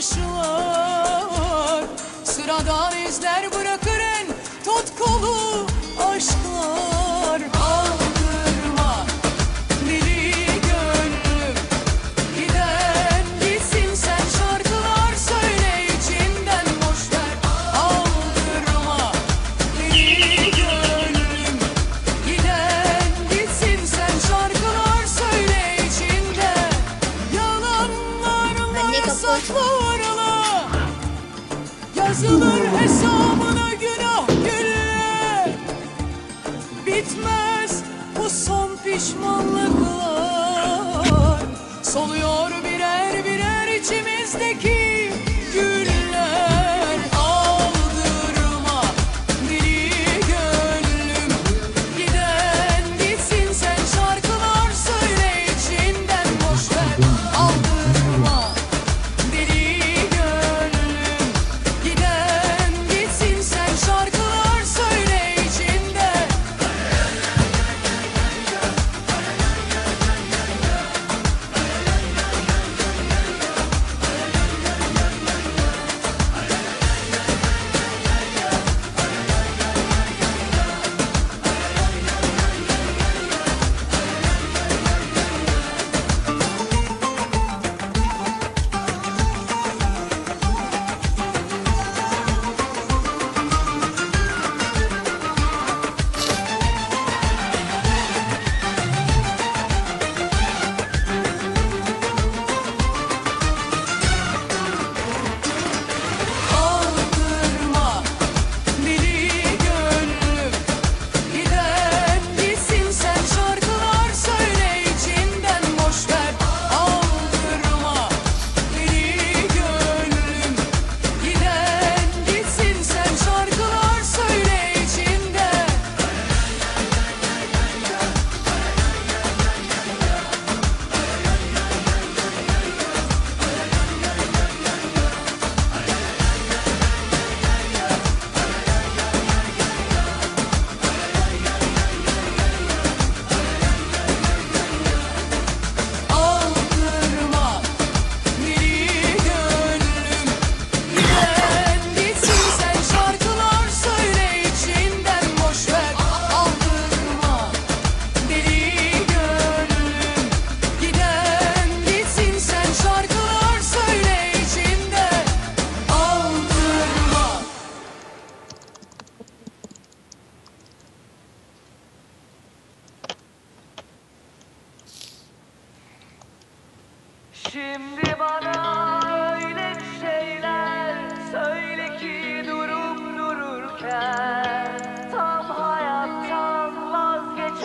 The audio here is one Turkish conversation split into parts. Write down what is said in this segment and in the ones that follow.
taşlar Sıradan izler bırakır en tutkulu aşklar. Ağlar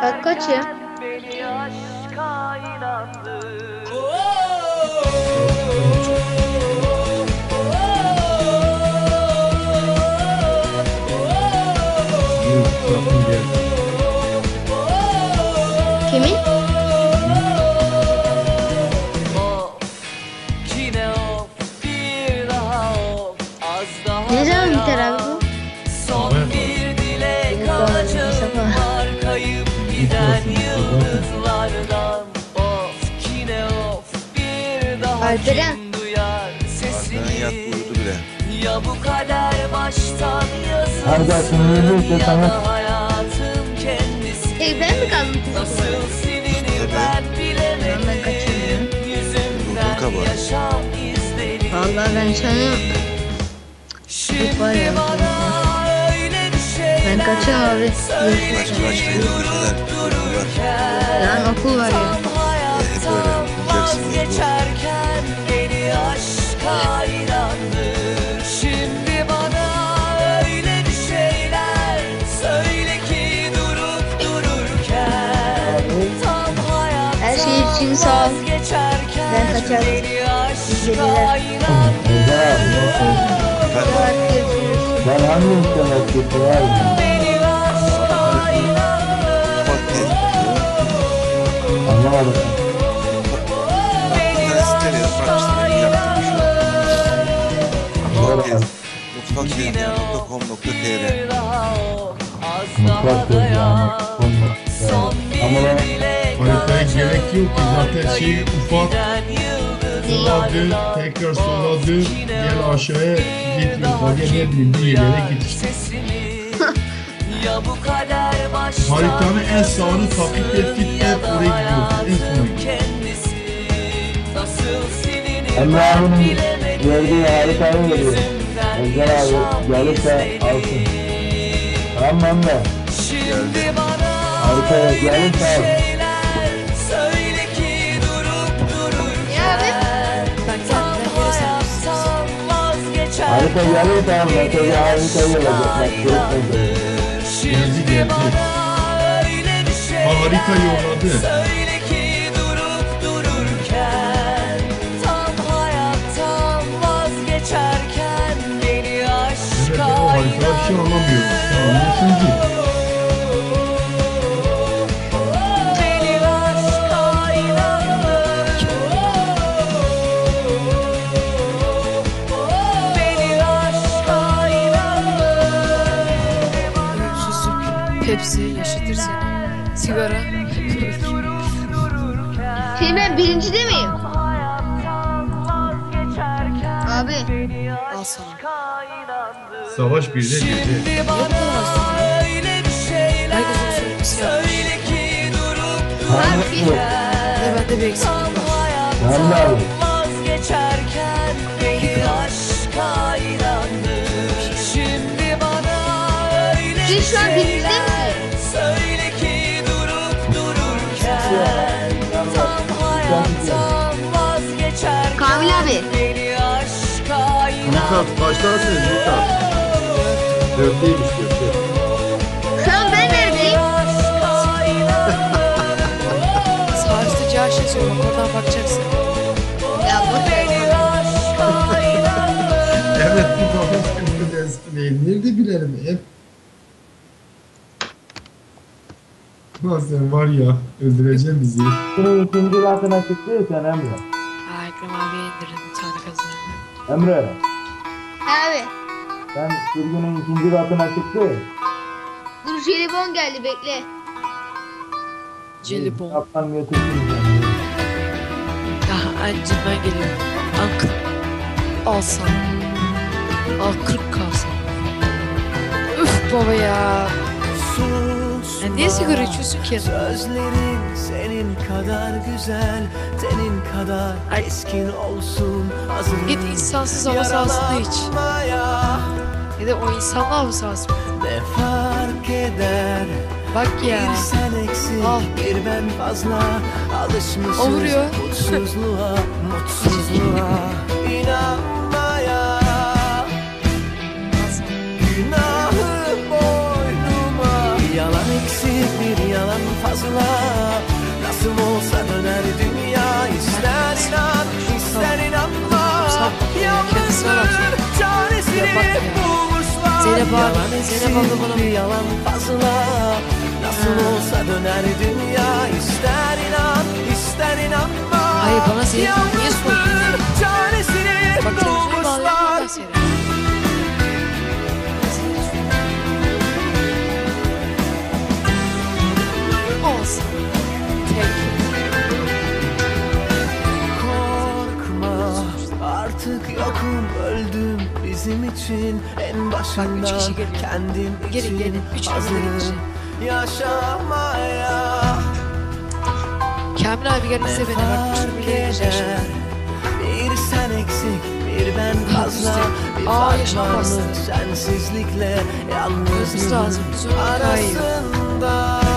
Saat kaç ya? Arda sınırlı da sana. E ben mi kaldım? Ben kaçırdım. Ruhun kabahat. Vallahi ben sana... Çok var ya. Ben kaçıyorum abi. Kaç kaç benim ülkeler. Lan okul var ya. Hep öyle. Vazgeçerken beni aşka inandım. sağ ol. Ben kaçar. Geceler. Ben hangi internet getirer Anlamadım. Mutfak tezgahı.com.tr Mutfak tezgahı.com.tr Ama ben Harita gerek yok ki zaten şey ufak solladı, tekrar solladı, gel aşağıya git yukarıya ne bileyim bir yere git. Haritanın en sağını takip et git hep oraya gidiyorsun, en sona Emre abinin gördüğü haritayı veriyor. Özel abi gelirse alsın. Tamam mı Emre? Haritaya gelirse alsın. Harita yolladı. Söyle ki durup dururken Tam hayattan vazgeçerken Beni Evet ben aşka o haritada bir şey anlamıyorum. Anlıyorsun ki. Abi. al sana. Savaş birde girdi. Şimdi bana öyle bir şeyler Herkes onu söylemesi yapmış. Söyle ki durup Tamam mı? Ve bende bir eksiklik var. Emre abi. vazgeçerken Beni aşka inandır Şimdi bana öyle Siz şu Mithat kaçtasınız Mithat? Dörtteymiş dörtte. Şu an ben neredeyim? Cihaz yazıyor bak oradan bakacaksın. Ya inandır Evet bir bakın şimdi eski değil. Nerede bilelim hep. Ulan sen var ya öldüreceğim bizi. Senin ikinci katına çıktı ya sen Emre. Aa Ekrem abiye indirin bir tane kazanı. Emre. Abi. Sen sürgünün ikinci katına çıktı. Dur jelibon geldi bekle. Jelibon. Kaptan götürsün. Ya Ancil ben geliyorum. Uncle. Al sana. Al 40 kalsın. Üf baba ya. Ya niye sigara içiyorsun ki? Sözlerin senin kadar güzel, senin kadar Ay. eskin olsun. Hazır Git insansız hava sahasında iç. yaralanmaya Ya da o insanlı hava sahası. Ne fark eder? Bak ya. Bir sen eksik, Al. bir ben fazla. Alışmışız mutsuzluğa, mutsuzluğa. İnanmaya. Eksik bir yalan fazla. Nasıl olsa döner dünya ister inan ister inanma. Yalnızdır çaresini bulmuşlar. Zeynep abi, Zeynep abla bir yalan fazla. Nasıl olsa döner dünya ister inan ister inanma. Hayır, bana Zeynep niye sordun? Yalnızdır çaresini bulmuşlar Olsun. Tek. Korkma artık yokum öldüm bizim için en başından üç kişi geliyor. kendim Gelin, için gelin. Üç hazırım yaşamaya Kamil abi gel ne beni bak şu fark bile yaşa eder bir sen eksik bir ben fazla bir Aa, fark var yaşamaz. mı sensizlikle yalnızlığın arasında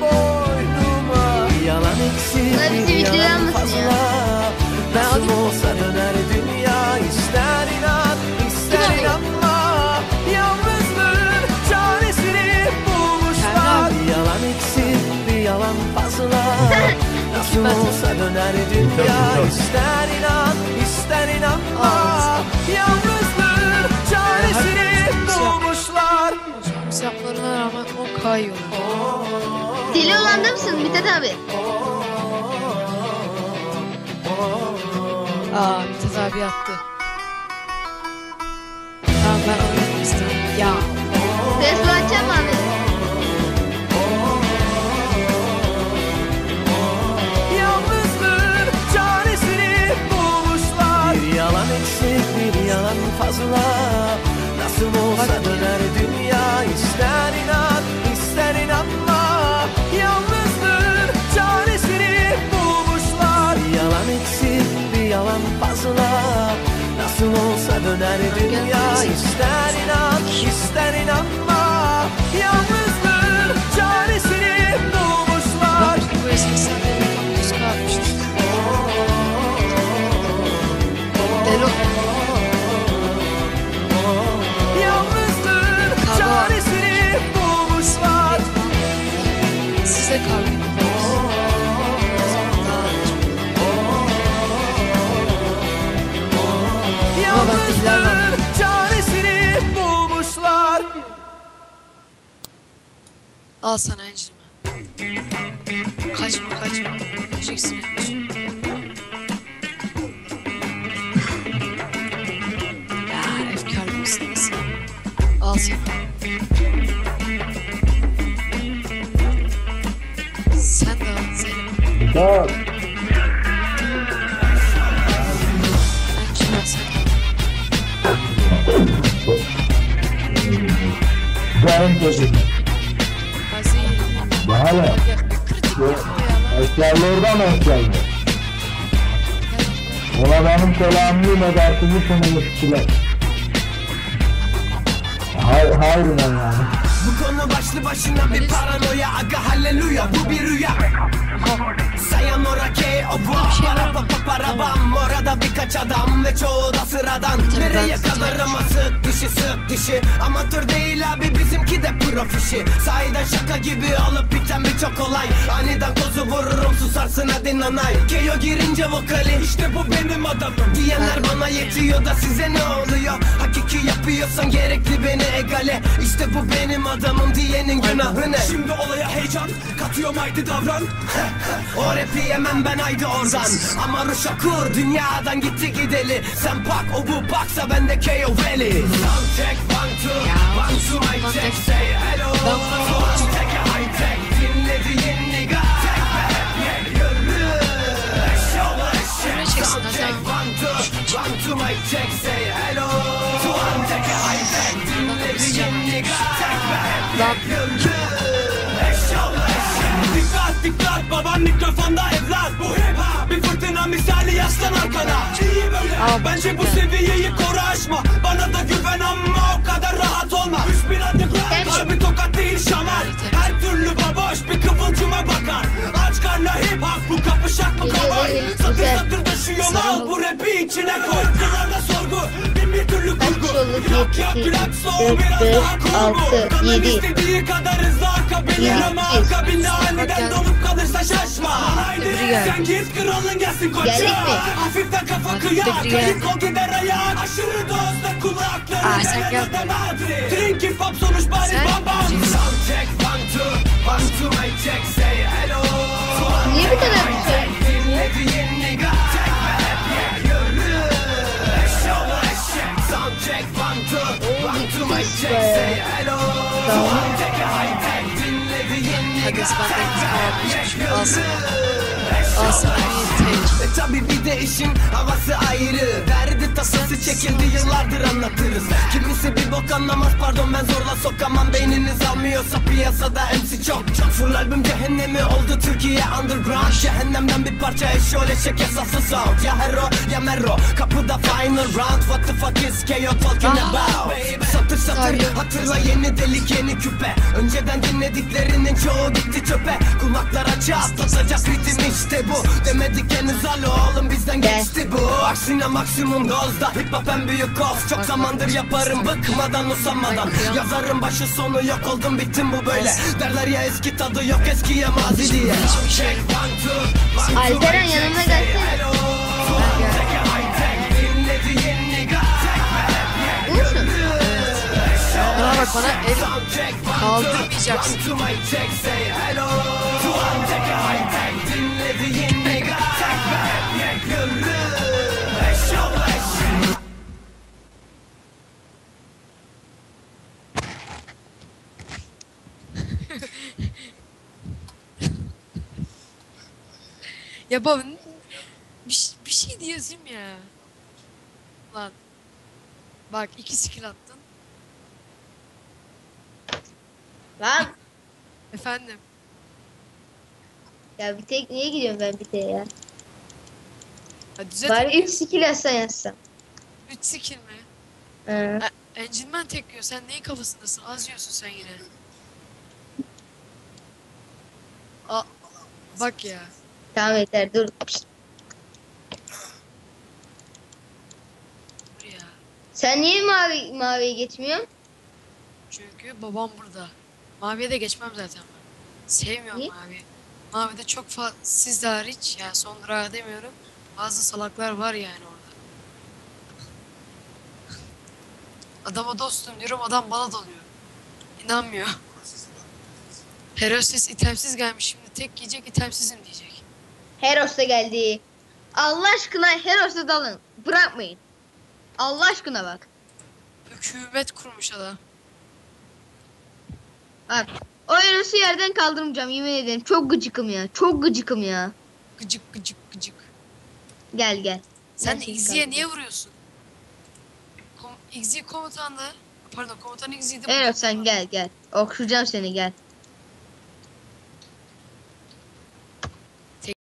Boynuma Bir yalan eksik bir yalan fazla. Nasıl olsa döner dünya ister inan ister inanma. Yalnızlığın çaresini bulmuşlar. Yalan eksik bir yalan fazla. Nasıl olsa döner dünya ister inan ister inanma. Yalnızlığın çaresini bulmuşlar. Rağmen 10 kayıyor. Deli olanda mısın Mithat abi? Aa Mithat abi yattı. Döner dünya. İster inan ister inanma Al sana Angel'ımı. Kaçma kaçma. Öleceksin öleceksin. ya efkarlı mısınız? Al sana. Sen de al Zeynep. Al. Canım çocuğum. Ben hala. Mı efkarlı? Ona benim selamımı edersiniz seni geçtiler. Hay, harbiden yani. Başlı başına bir paranoya. Aga halleluya bu bir rüya. Sayamora ke o bu para pa pa para bam. Orada birkaç adam ve çoğu da sıradan. Nereye kadar ama sık dişi sık dişi. Amatör değil abi bizimki de profişi Sahiden şaka gibi olup biten birçok olay. Aniden kozu vururum susarsın hadi nanay. Keyo girince vokali işte bu benim adamım. Diyenler bana yetiyor da size ne oluyor? Hakiki yapıyorsan gerekli beni egale. İşte bu benim adamım diyenin günahı ne? Şimdi olaya heyecan katıyorum haydi davran. O rapi yemem ben haydi oradan Ama Ruşakur dünyadan gitti gideli. Sen pak o bu baksa ben de KO Valley Sound check one two one two mic check say hello. Sound check a high tech dinlediğin nigga. Tek ve hep yek yürü Sound hadi check one two one two mic check say hello baban mikrofonda evlat Bu hip hop. Bir fırtına misali yaslan arkana. İyi böyle. Al. bence bu seviyeyi koru aşma Bana da güven ama o kadar rahat olma. 3000 underground kalbi tokat değil şamar. Her türlü baboş bir kıvılcıma bakar. Aç karnına hip hop bu kapışak mı kovay Satır satır taşıyor mal bu rapi içine koy. Kırlarda sorgu Öbürü geldi. sen git kralın gelsin koça Geldik mi? Hafiften kafa kıyak geldi. kol gider ayak. Aşırı dozda kulakları Aa, sen Drink hip hop sonuç bari bam bam. Sound check one two One two mic check say hello. Niye bu kadar bir şey? Check one two. One two mic check say hello. Sound check a high tech. Dinlediğin Hadi nigga ısmarla Tek ve hep geçmiş. yek Al sana. yürü Al sana bir tek. e tabi bir de işin havası ayrı Tasası çekildi yıllardır anlatırız. Kimisi bir bok anlamaz pardon ben zorla sokamam. Beyniniz almıyorsa piyasada MC çok çok. Full albüm cehennemi oldu Türkiye underground. Cehennemden bir parça eşyol eşek esaslı sound Ya hero ya mero kapıda final round. What the fuck is KO talking about? Satır satır hatırla yeni delik yeni küpe. Önceden dinlediklerinin çoğu gitti çöpe. Kulaklar açı atlatacak ritim işte bu. Demedik henüz alo oğlum bizden geçti bu. Aksine maksimum dozda hip hop en büyük koz Çok zamandır yaparım bıkmadan usanmadan. Yazarım başı sonu yok oldum bittim bu böyle. Derler ya eski tadı yok eskiye mazi diye. Alperen yanıma gelsene. Bana bak bana el kaldırmayacaksın. Ya baba bir, bir şey diyorsun ya. Lan. Bak iki skill attın. Lan Efendim. ya bir tek niye gidiyorum ben bir tek ya? Ha, düzelt. Bari 3 skill yazsan yazsam. 3 skill mi? Hı. Enginman tek yiyor. Sen neyin kafasındasın? Az yiyorsun sen yine. Aa, bak ya. Tamam yeter dur. Sen niye mavi maviye geçmiyorsun? Çünkü babam burada. Maviye de geçmem zaten ben. Sevmiyorum Niye? mavi. Mavide çok fazla siz de hariç yani son durağı demiyorum. Bazı salaklar var yani orada. Adama dostum diyorum adam bana dalıyor. İnanmıyor. Herostes itemsiz gelmiş şimdi tek yiyecek itemsizim diyecek. Heros da geldi. Allah aşkına Heros'a dalın. Bırakmayın. Allah aşkına bak. Hükümet kurmuş adam. Bak. O Heros'u yerden kaldırmayacağım yemin ederim. Çok gıcıkım ya. Çok gıcıkım ya. Gıcık gıcık gıcık. Gel gel. Sen kaldırdım. niye vuruyorsun? Kom Iggy komutandı. Pardon komutan bu Heros sen gel gel. Okşayacağım seni gel.